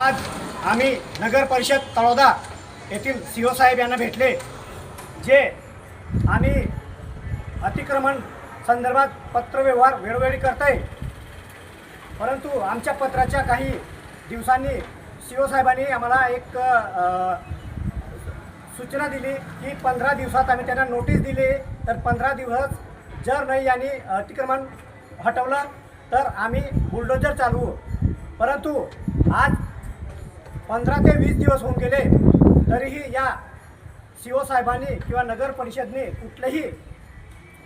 आज आम्ही नगर परिषद तळोदा येथील सी ओ साहेब यांना भेटले जे आम्ही अतिक्रमण संदर्भात पत्रव्यवहार वेळोवेळी करत आहे परंतु आमच्या पत्राच्या काही दिवसांनी सी ओ साहेबांनी आम्हाला एक सूचना दिली की पंधरा दिवसात आम्ही त्यांना नोटीस दिली तर पंधरा दिवस जर नाही यांनी अतिक्रमण हटवलं तर आम्ही बुलडोजर चालवू. परंतु आज पंधरा ते वीस दिवस होऊन गेले तरीही या सी ओ साहेबांनी किंवा नगर परिषदने कुठलीही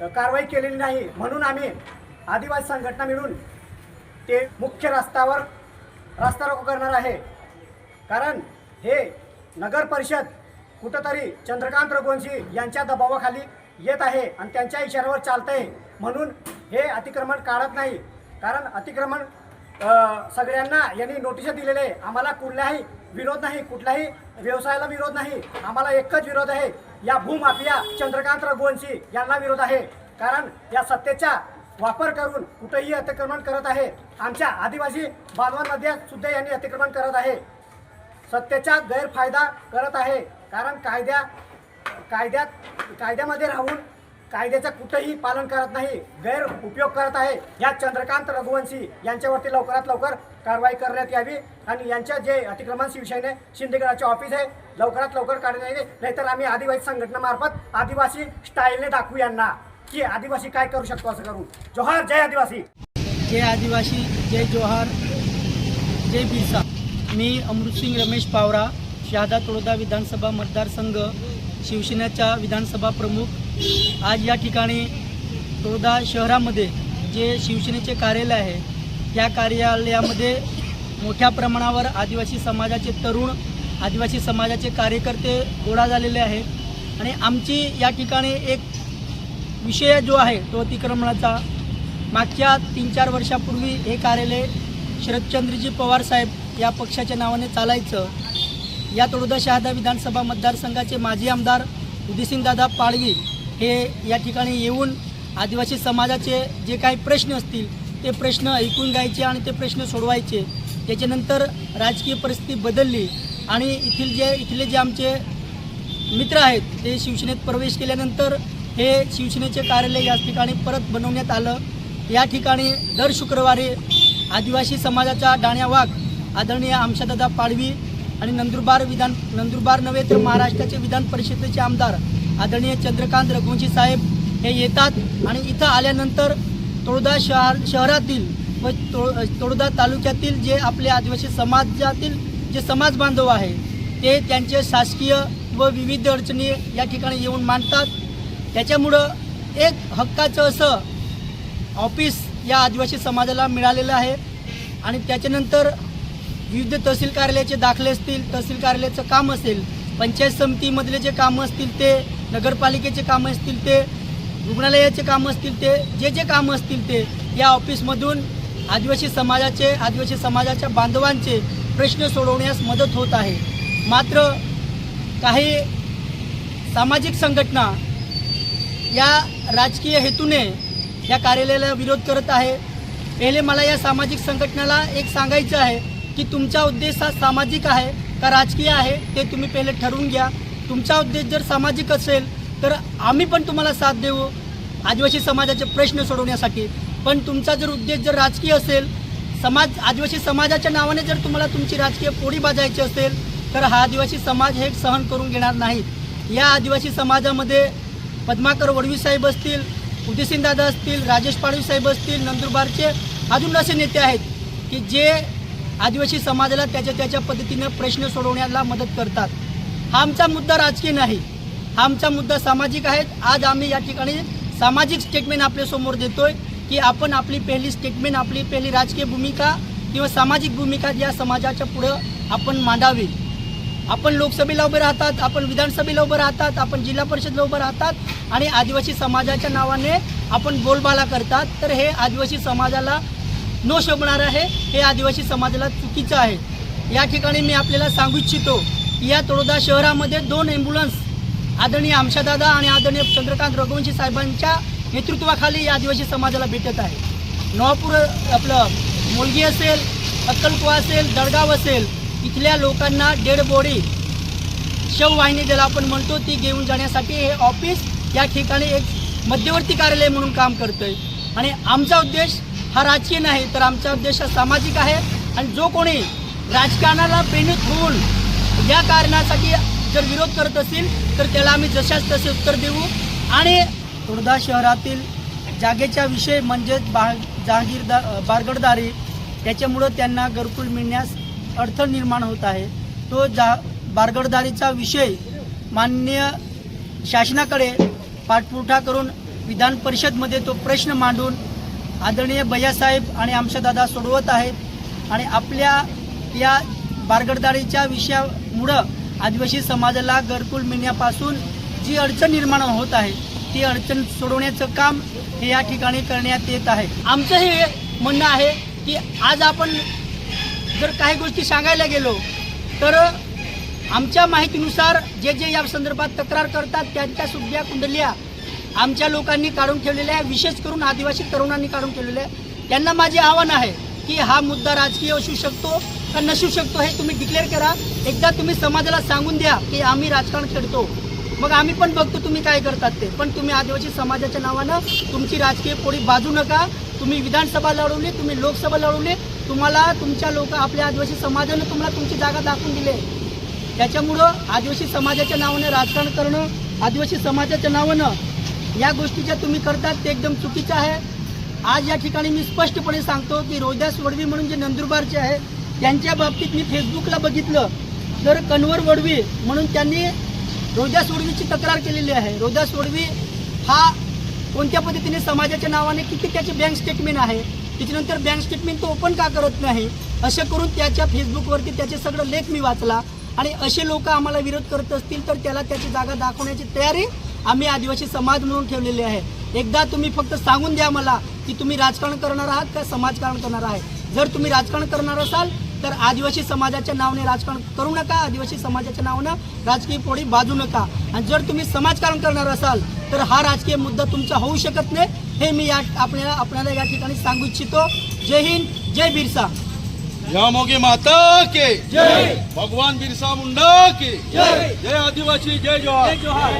कारवाई केलेली नाही. म्हणून आम्ही आदिवासी संघटना मिळून ते मुख्य रस्त्यावर रस्ता रोको करणार आहे. कारण हे नगर परिषद कुठंतरी चंद्रकांत रघुवंशी यांच्या दबावाखाली येत आहे आणि त्यांच्या इशाऱ्यावर चालत आहे म्हणून हे अतिक्रमण काढत नाही. कारण अतिक्रमण सगळ्यांना यांनी नोटिस दिलेले आहे. आम्हाला कुठल्याही विरोध नाही कुठल्याही व्यवसायाला विरोध नाही. आम्हाला एकच विरोध आहे. या भूमाफिया चंद्रकांत रघुवंशी यांना विरोध आहे. कारण या सत्तेचा वापर करून कुठेही अतिक्रमण करत आहे. आमच्या आदिवासी बांधवांमध्ये सुद्धा यांनी अतिक्रमण करत आहे. सत्तेचा गैरफायदा करत आहे. कारण कायद्या कायद्यात कायद्यामध्ये राहून कायद्याचं कुठंही पालन करत नाही गैर उपयोग करत आहे. या चंद्रकांत रघुवंशी यांच्यावरती लवकरात लवकर कारवाई करण्यात यावी आणि यांच्या जे अतिक्रमण शिवसेने शिंदेगडाचे ऑफिस आहे लवकरात लवकर काढण्यात यावी. नाहीतर आम्ही आदिवासी संघटनेमार्फत आदिवासी स्टाईलने दाखवू यांना. की आदिवासी काय करू शकतो असं करून जोहार जय आदिवासी. जय आदिवासी जय जोहार जय बिरसा. मी अमृतसिंग रमेश पावरा शहादा तळोदा विधानसभा मतदारसंघ शिवसेनेच्या विधानसभा प्रमुख आज या ठिकाणी तळोदा शहरामध्ये जे शिवसेनेचे कार्यालय आहे त्या कार्यालयामध्ये मोठ्या प्रमाणावर आदिवासी समाजाचे तरुण आदिवासी समाजाचे कार्यकर्ते गोळा झालेले आहेत. आणि आमची या ठिकाणी एक विषय जो आहे तो अतिक्रमणाचा मागच्या तीन चार वर्षापूर्वी हे कार्यालय शरदचंद्रजी पवार साहेब या पक्षाच्या नावाने चालायचं. या तळोदा शहादा विधानसभा मतदारसंघाचे माजी आमदार उदिसिंगदादा पाडवी हे या ठिकाणी येऊन आदिवासी समाजाचे जे काही प्रश्न असतील ते प्रश्न ऐकून घ्यायचे आणि ते प्रश्न सोडवायचे. त्याच्यानंतर राजकीय परिस्थिती बदलली आणि येथील जे इथले जे आमचे मित्र आहेत ते शिवसेनेत प्रवेश केल्यानंतर हे शिवसेनेचे कार्यालय या ठिकाणी परत बनवण्यात आलं. या ठिकाणी दर शुक्रवारी आदिवासी समाजाचा डाण्या वाघ आदरणीय आमशादादा पाडवी आणि नंदुरबार विधान नंदुरबार नव्हे तर महाराष्ट्राचे विधान परिषदेचे आमदार आदरणीय चंद्रकांत रघुवंशी साहेब हे येतात आणि इथं आल्यानंतर तळोदा शहर शहरातील व तोळ तळोदा तालुक्यातील जे आपले आदिवासी समाजातील जे समाज बांधव आहे ते त्यांचे शासकीय व विविध अडचणी या ठिकाणी येऊन मांडतात. त्याच्यामुळं एक हक्काचं असं ऑफिस या आदिवासी समाजाला मिळालेलं आहे आणि त्याच्यानंतर विविध तहसील कार्यालयाचे दाखले असतील तहसील कार्यालयाचं काम असेल पंचायत समितीमधले जे कामं असतील ते नगरपालिकेचे कामं असतील ते रुग्णालयाचे कामं असतील ते जे जे कामं असतील ते या ऑफिसमधून आदिवासी समाजाचे आदिवासी समाजाच्या बांधवांचे प्रश्न सोडवण्यास मदत होत आहे. मात्र काही सामाजिक संघटना या राजकीय हेतूने या कार्यालयाला विरोध करत आहे. पहिले मला या सामाजिक संघटनेला एक सांगायचं आहे की तुमचा उद्देश हा सामाजिक आहे का राजकीय आहे ते तुम्ही पहिले ठरवून घ्या. तुमचा उद्देश जर सामाजिक असेल तर आम्ही पण तुम्हाला साथ देऊ आदिवासी समाजाचे प्रश्न सोडवण्यासाठी. पण तुमचा जर उद्देश जर राजकीय असेल समाज आदिवासी समाजाच्या नावाने जर तुम्हाला तुमची राजकीय पोळी बाजायची असेल तर हा आदिवासी समाज हे सहन करून घेणार नाहीत या आदिवासी समाजामध्ये पद्माकर वडवी साहेब असतील उदिसिंगदादा असतील राजेश पाडवी साहेब असतील नंदुरबारचे अजून असे नेते आहेत की जे आदिवासी समाजाला त्याच्या त्याच्या पद्धतीनं प्रश्न सोडवण्याला मदत करतात. हा आमचा मुद्दा राजकीय नाही. हा आमचा मुद्दा सामाजिक आहे. आज आम्ही या ठिकाणी सामाजिक स्टेटमेंट आपल्यासमोर देतोय की आपण आपली पहिली स्टेटमेंट आपली पहिली राजकीय भूमिका किंवा सामाजिक भूमिका या समाजाच्या पुढं आपण मांडावी. आपण लोकसभेला उभे राहतात आपण विधानसभेला उभं राहतात आपण जिल्हा परिषदला उभं राहतात आणि आदिवासी समाजाच्या नावाने आपण बोलबाला करतात. तर हे आदिवासी समाजाला न शोभणार आहे. हे आदिवासी समाजाला चुकीचं आहे. या ठिकाणी मी आपल्याला सांगू इच्छितो या तळोदा शहरामध्ये दोन ॲम्ब्युलन्स आदरणीय आमशादादा आणि आदरणीय चंद्रकांत रघुवंशी साहेबांच्या नेतृत्वाखाली या आदिवासी समाजाला भेटत आहे. नवापूर आपलं मुलगी असेल अक्कलकुवा असेल दडगाव असेल इथल्या लोकांना डेड बॉडी शववाहिनी ज्याला आपण म्हणतो ती घेऊन जाण्यासाठी हे ऑफिस या ठिकाणी एक मध्यवर्ती कार्यालय म्हणून काम करतोय. आणि आमचा उद्देश हा राजकीय नाही तर आमचा उद्देश हा सामाजिक आहे. आणि जो कोणी राजकारणाला प्रेरित होऊन या कारणासाठी जर विरोध करत असेल तर त्याला आम्ही जशाच तसे उत्तर देऊ. आणि तोडदा शहरातील जागेचा विषय म्हणजेच बा जहागीरदार बारगडदारी त्याच्यामुळं त्यांना घरकुल मिळण्यास अडथळ निर्माण होत आहे. तो जा बारगडदारीचा विषय माननीय शासनाकडे पाठपुरावा करून विधान परिषदमध्ये तो प्रश्न मांडून आदरणीय भैयासाहेब आणि आमच्यादादा सोडवत आहेत. आणि आपल्या या बारगडदारीच्या विषयामुळं आदिवासी समाजाला घरकुल मिळण्यापासून जी अडचण निर्माण होत आहे ती अडचण सोडवण्याचं काम हे या ठिकाणी करण्यात येत आहे. आमचं हे म्हणणं आहे की आज आपण जर काही गोष्टी सांगायला गेलो तर आमच्या माहितीनुसार जे जे या संदर्भात तक्रार करतात त्यांच्या सुद्धा कुंडल्या आमच्या लोकांनी काढून ठेवलेल्या आहे विशेष करून आदिवासी तरुणांनी काढून ठेवलेल्या आहे त्यांना माझे आव्हान आहे की हा मुद्दा राजकीय असू शकतो का नसू शकतो हे तुम्ही डिक्लेअर करा. एकदा तुम्ही समाजाला सांगून द्या की आम्ही राजकारण खेळतो. मग आम्ही पण बघतो तुम्ही काय करतात ते. पण तुम्ही आदिवासी समाजाच्या नावानं तुमची राजकीय पोळी बाजू नका. तुम्ही विधानसभा लढवली तुम्ही लोकसभा लढवली. तुम्हाला तुमच्या लोक आपल्या आदिवासी समाजानं तुम्हाला तुमची जागा दाखवून दिली. त्याच्यामुळं आदिवासी समाजाच्या नावानं राजकारण करणं आदिवासी समाजाच्या नावानं या गोष्टी ज्या तुम्ही करतात ते एकदम चुकीचं आहे. आज या ठिकाणी मी स्पष्टपणे सांगतो की रोहिदास वडवी म्हणून जे नंदुरबारचे आहे त्यांच्या बाबतीत मी फेसबुकला बघितलं. तर कन्वर वडवी म्हणून त्यांनी रोजा सोडवीची तक्रार केलेली आहे. रोजा सोडवी हा कोणत्या पद्धतीने समाजाच्या नावाने किती त्याचे बँक स्टेटमेंट आहे? त्याच्यानंतर बँक स्टेटमेंट तो ओपन का करत नाही? असं करून त्याच्या फेसबुकवरती त्याचे सगळं लेख मी वाचला. आणि असे लोक आम्हाला विरोध करत असतील तर त्याला त्याची जागा दाखवण्याची तयारी आम्ही आदिवासी समाज म्हणून ठेवलेली आहे. एकदा तुम्ही फक्त सांगून द्या मला की तुम्ही राजकारण करणार आहात का समाजकारण करणार आहे? जर तुम्ही राजकारण करणार असाल तर आदिवासी समाजाच्या नावाने राजकारण करू नका आदिवासी समाजाच्या नावानं राजकीय पोळी बाजू नका. आणि जर तुम्ही समाजकारण करणार असाल तर हा राजकीय मुद्दा तुमचा होऊ शकत नाही हे मी या आपल्याला आपल्याला या ठिकाणी सांगू इच्छितो. जय हिंद जय बिरसा. यामोगी माता के. जय. भगवान बिरसा मुंडा के. जय. जय आदिवासी जय जवाहर जय जोहार.